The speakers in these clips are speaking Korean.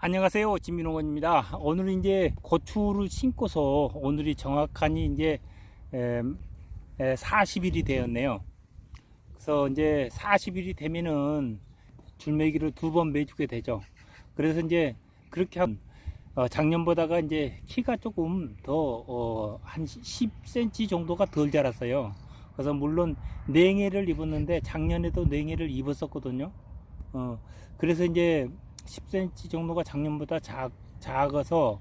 안녕하세요. 진민홍원입니다. 오늘 이제 고추를 심고서 오늘이 정확하니 이제 에, 에, 40일이 되었네요. 그래서 이제 40일이 되면은 줄매기를 두 번 매주게 되죠. 그래서 이제 그렇게 한 어, 작년보다가 이제 키가 조금 더, 어, 한 10cm 정도가 덜 자랐어요. 그래서 물론 냉해를 입었는데 작년에도 냉해를 입었었거든요. 어, 그래서 이제 10cm 정도가 작년보다 작, 작아서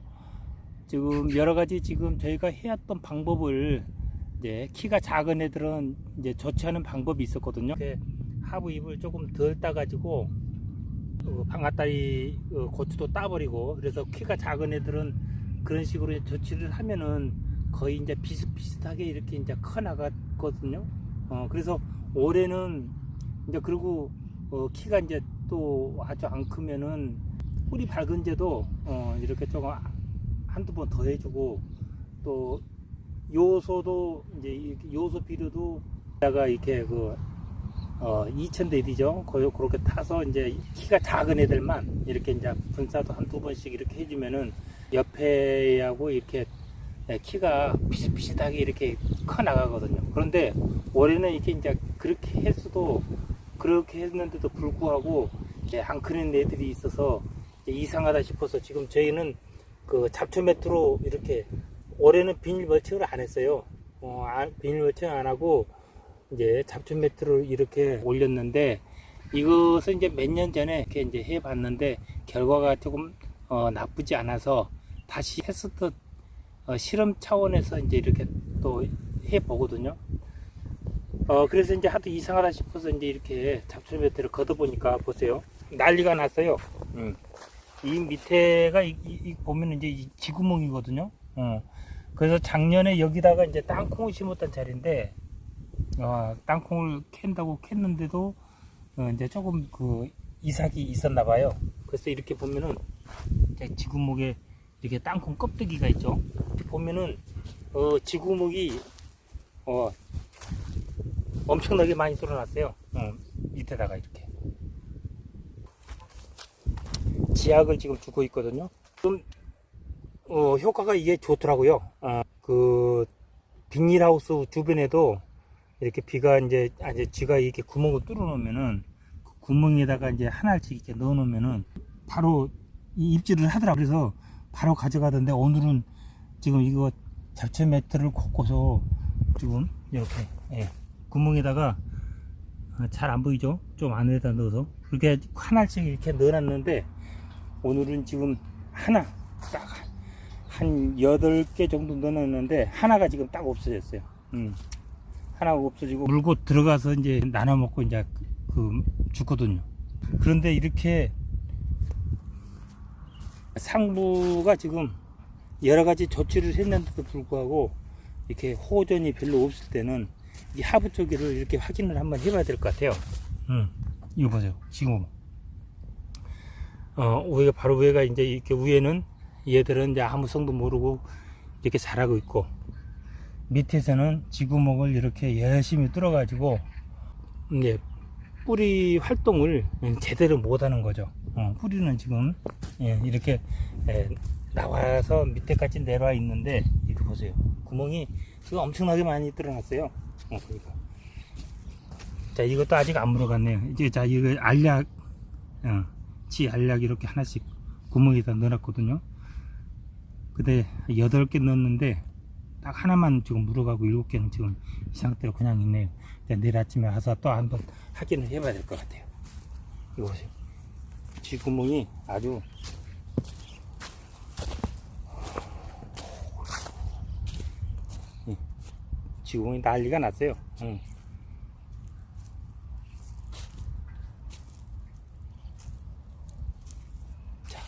지금 여러 가지 지금 저희가 해왔던 방법을 이제 키가 작은 애들은 이제 조치하는 방법이 있었거든요. 하부 잎을 조금 덜 따가지고 어, 방아다리 어, 고추도 따버리고 그래서 키가 작은 애들은 그런 식으로 조치를 하면은 거의 이제 비슷비슷하게 이렇게 이제 커 나갔거든요. 어, 그래서 올해는 이제 그리고 어, 키가 이제 또 아주 안 크면은 뿌리 밝은 제도 어, 이렇게 조금 한두 번 더 해주고 또 요소도 이제 요소 비료도 다가 이렇게 그 어, 2,000대디죠. 그렇게 타서 이제 키가 작은 애들만 이렇게 이제 분사도 한두 번씩 이렇게 해주면은 옆에하고 이렇게 예, 키가 비슷비슷하게 이렇게 커 나가거든요. 그런데 올해는 이렇게 이제 그렇게 했어도 그렇게 했는데도 불구하고 이제 안 크는 애들이 있어서 이상하다 싶어서 지금 저희는 그 잡초 매트로 이렇게 올해는 비닐 멀칭을 안 했어요. 어, 안- 비닐 멀칭 안 하고 이제 잡초 매트를 이렇게 올렸는데 이것은 이제 몇 년 전에 이렇게 이제 해봤는데 결과가 조금 어, 나쁘지 않아서 다시 했었던 어, 실험 차원에서 이제 이렇게 또 해보거든요. 어, 그래서 이제 하도 이상하다 싶어서 이제 이렇게 잡초 매트를 걷어보니까 보세요. 난리가 났어요. 음. 이 밑에가 이, 이- 이 보면 이제 이 지구멍이거든요. 어. 그래서 작년에 여기다가 이제 땅콩을 심었던 자리인데, 어, 땅콩을 캔다고 캤는데도 어, 이제 조금 그 이삭이 있었나 봐요. 그래서 이렇게 보면은 이제 지구목에 이렇게 땅콩 껍데기가 있죠. 보면은 어, 지구목이 어, 엄청나게 많이 뚫어놨어요. 어, 밑에다가 이렇게. 지약을 지금 주고 있거든요. 좀, 어, 효과가 이게 좋더라고요. 어, 그, 비닐하우스 주변에도 이렇게 비가 이제, 아, 이제 쥐가 이렇게 구멍을 뚫어 놓으면은 그 구멍에다가 이제 하나씩 이렇게 넣어 놓으면은 바로 이 입질을 하더라고요. 그래서 바로 가져가던데 오늘은 지금 이거 잡채 매트를 걷고서 지금 이렇게, 예, 구멍에다가 아, 잘안 보이죠? 좀 안에다 넣어서 그렇게 하나씩 이렇게 넣어놨는데 오늘은 지금 하나 딱한 여덟 개 정도 넣어놨는데 하나가 지금 딱 없어졌어요. 음. 하나가 없어지고 물고 들어가서 이제 나눠 먹고 이제 그 죽거든요. 그런데 이렇게 상부가 지금 여러 가지 조치를 했는데도 불구하고 이렇게 호전이 별로 없을 때는 이 하부 쪽을 이렇게 확인을 한번 해봐야 될 것 같아요. 음, 이거 보세요. 지금 어 위가 바로 위가 이제 이렇게 위에는 얘들은 이제 아무 성도 모르고 이렇게 자라고 있고 밑에서는 지구목을 이렇게 열심히 뚫어가지고 이제 뿌리 활동을 제대로 못하는 거죠. 어, 뿌리는 지금 예, 이렇게 예, 나와서 밑에까지 내려와 있는데 이거 보세요. 구멍이 지금 엄청나게 많이 뚫어놨어요. 어, 그러니까. 자, 이것도 아직 안 물어갔네요. 이제 자, 이거 알약, 어, 지 알약 이렇게 하나씩 구멍에다 넣어놨거든요. 근데 여덟 개 넣었는데 딱 하나만 지금 물어가고 일곱 개는 지금 이 상태로 그냥 있네요. 내일 아침에 와서 또 한번 확인을 해봐야 될 것 같아요. 이거 보세요. 지 구멍이 아주 지구멍이 난리가 났어요. 응. 자,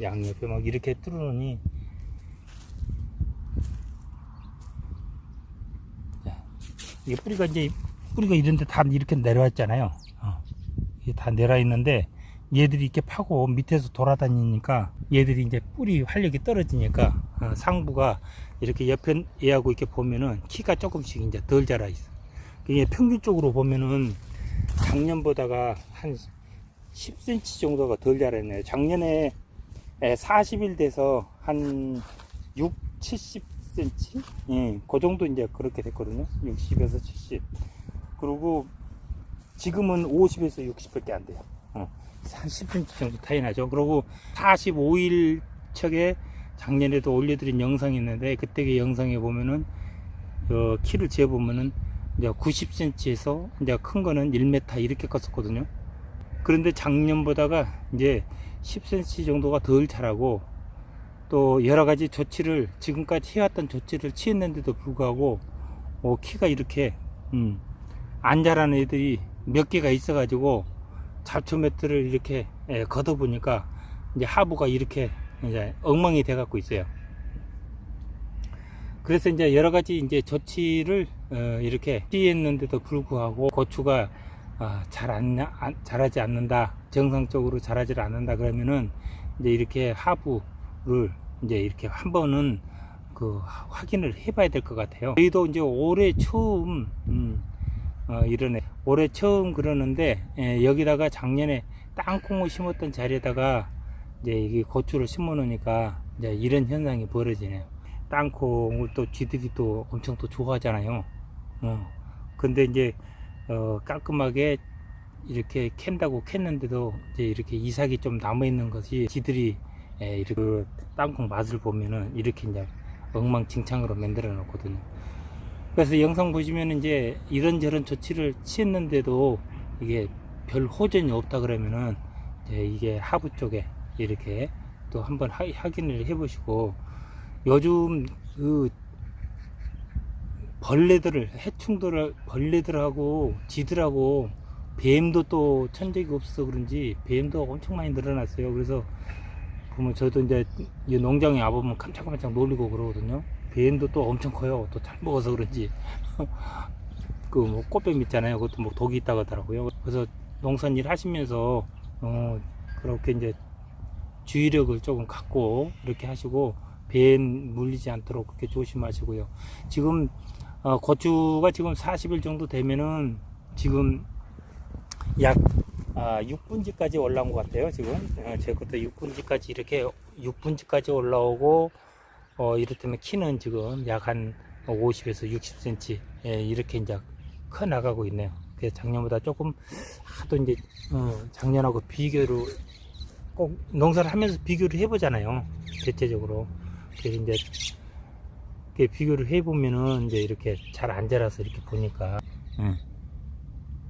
양옆에 막 이렇게 뚫어놓으니 자, 이게 뿌리가 이제 뿌리가 이런데 다 이렇게 내려왔잖아요. 어, 이게 다 내려와 있는데 얘들이 이렇게 파고 밑에서 돌아다니니까 얘들이 이제 뿌리 활력이 떨어지니까 어, 상부가 이렇게 옆에 얘하고 이렇게 보면은 키가 조금씩 이제 덜 자라 있어. 이게 평균적으로 보면은 작년보다가 한 10cm 정도가 덜 자랐네요. 작년에 예, 40일 돼서 한 6, 70cm? 예, 그 정도 이제 그렇게 됐거든요. 60에서 70. 그리고 지금은 50에서 60밖에 안 돼요. 어, 한 10cm 정도 차이 나죠. 그리고 45일 척에 작년에도 올려드린 영상이 있는데 그때 그 영상에 보면은 어, 키를 재보면은 이제 90cm에서 이제 큰 거는 1m 이렇게 컸었거든요. 그런데 작년보다가 이제 10cm 정도가 덜 자라고 또 여러 가지 조치를 지금까지 해왔던 조치를 취했는데도 불구하고 어, 키가 이렇게 음, 안 자라는 애들이 몇 개가 있어 가지고 잡초 매트를 이렇게 예, 걷어 보니까 이제 하부가 이렇게 이제 엉망이 돼 갖고 있어요. 그래서 이제 여러 가지 이제 조치를 어, 이렇게 취했는데도 불구하고 고추가 아, 잘 안, 안- 자라지 않는다. 정상적으로 자라지 않는다. 그러면은 이제 이렇게 하부를 이제 이렇게 한 번은 그 확인을 해봐야 될 것 같아요. 저희도 이제 올해 처음 음, 어, 이러네. 올해 처음 그러는데 예, 여기다가 작년에 땅콩을 심었던 자리에다가 이제 이게 고추를 심어 놓으니까 이제 이런 현상이 벌어지네요. 땅콩을 또 쥐들이 또 엄청 또 좋아하잖아요. 어. 근데 이제 어, 깔끔하게 이렇게 캔다고 캤는데도 이제 이렇게 이삭이 좀 남아 있는 것이 쥐들이 예, 이렇게 그 땅콩 맛을 보면은 이렇게 이제 엉망진창으로 만들어 놓거든요. 그래서 영상 보시면 이제 이런저런 조치를 취했는데도 이게 별 호전이 없다 그러면은 이제 이게 하부 쪽에 이렇게 또 한번 하- 확인을 해 보시고 요즘 그 벌레들을 해충들을 벌레들하고 쥐들하고 뱀도 또 천적이 없어서 그런지 뱀도 엄청 많이 늘어났어요. 그래서 보면 저도 이제 이 농장에 와보면 깜짝깜짝 놀리고 그러거든요. 뱀도 또 엄청 커요. 또 잘 먹어서 그런지 그 뭐 꽃뱀 있잖아요. 그것도 뭐 독이 있다고 하더라고요. 그래서 농산일 하시면서 어 그렇게 이제 주의력을 조금 갖고 이렇게 하시고 뱀 물리지 않도록 그렇게 조심하시고요. 지금 어, 고추가 지금 40일 정도 되면은 지금 약 아, 6분지까지 올라온 것 같아요. 지금 어, 제 것도 6분지까지 이렇게 6분지까지 올라오고 어, 이렇다면 키는 지금 약 한 50에서 60cm 예, 이렇게 이제 커 나가고 있네요. 작년보다 조금 하도 이제 어, 작년하고 비교를 꼭 농사를 하면서 비교를 해보잖아요. 대체적으로. 그래서 이제 이렇게 비교를 해보면은 이제 이렇게 잘 안 자라서 이렇게 보니까 예.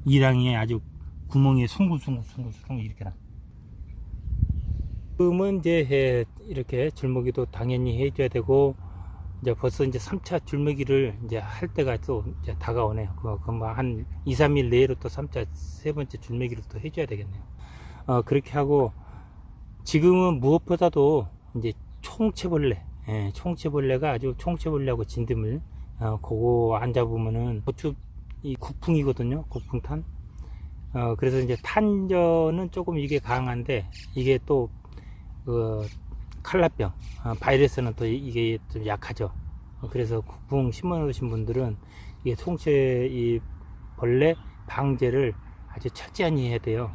이랑이 아주 구멍이 숭글숭글숭글숭글 이렇게 나. 지금은 이제 예, 이렇게 줄먹이도 당연히 해줘야 되고 이제 벌써 이제 3차 줄먹이를 이제 할 때가 또 이제 다가오네요. 그거 그한 2, 3일 내로 또 3차 세 번째 줄먹이를 또 해줘야 되겠네요. 어, 그렇게 하고 지금은 무엇보다도 이제 총채벌레, 예, 총채벌레가 아주 총채벌레하고 진드물, 어, 그거 안 잡으면은 고추 이 국풍이거든요. 국풍탄. 어, 그래서 이제 탄저는 조금 이게 강한데 이게 또 그 칼라병, 어, 바이러스는 또 이- 이게 좀 약하죠. 어, 그래서 국풍 심어 놓으신 분들은 이게 총채 이 벌레 방제를 아주 철저히 해야 돼요.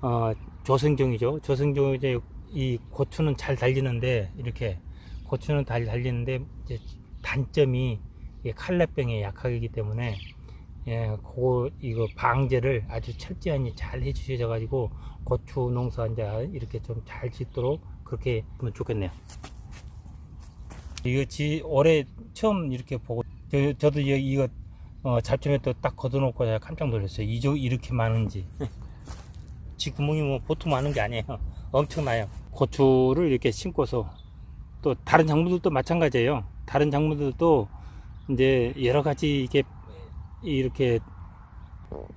어, 조성종이죠. 조성종 이제 이 고추는 잘 달리는데 이렇게 고추는 잘 달리는데 이제 단점이 칼라병에 약하기 때문에 예, 그 이거 방제를 아주 철저히 잘 해주셔 가지고 고추 농사 이제 이렇게 좀 잘 짓도록 그렇게 하면 좋겠네요. 이거 지 올해 처음 이렇게 보고 저, 저도 이- 이거 어, 잡초에 또 딱 걷어놓고 제가 깜짝 놀랐어요. 이조 이렇게 많은지. 지 구멍이 뭐 보통 많은 게 아니에요. 엄청나요. 고추를 이렇게 심고서 또 다른 작물들도 마찬가지예요. 다른 작물들도 이제 여러 가지 이게 이렇게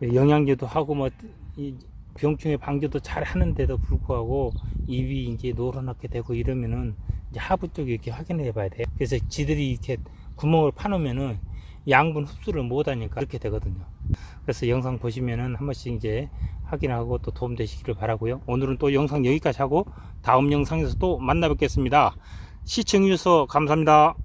영양제도 하고 뭐이 병충해 방제도 잘 하는데도 불구하고 입이 이제 노랗게 되고 이러면은 이제 하부 쪽에 이렇게 확인해 봐야 돼요. 그래서 지들이 이렇게 구멍을 파놓으면은 양분 흡수를 못 하니까 그렇게 되거든요. 그래서 영상 보시면은 한 번씩 이제 확인하고 또 도움 되시기를 바라고요. 오늘은 또 영상 여기까지 하고 다음 영상에서 또 만나 뵙겠습니다. 시청해주셔서 감사합니다.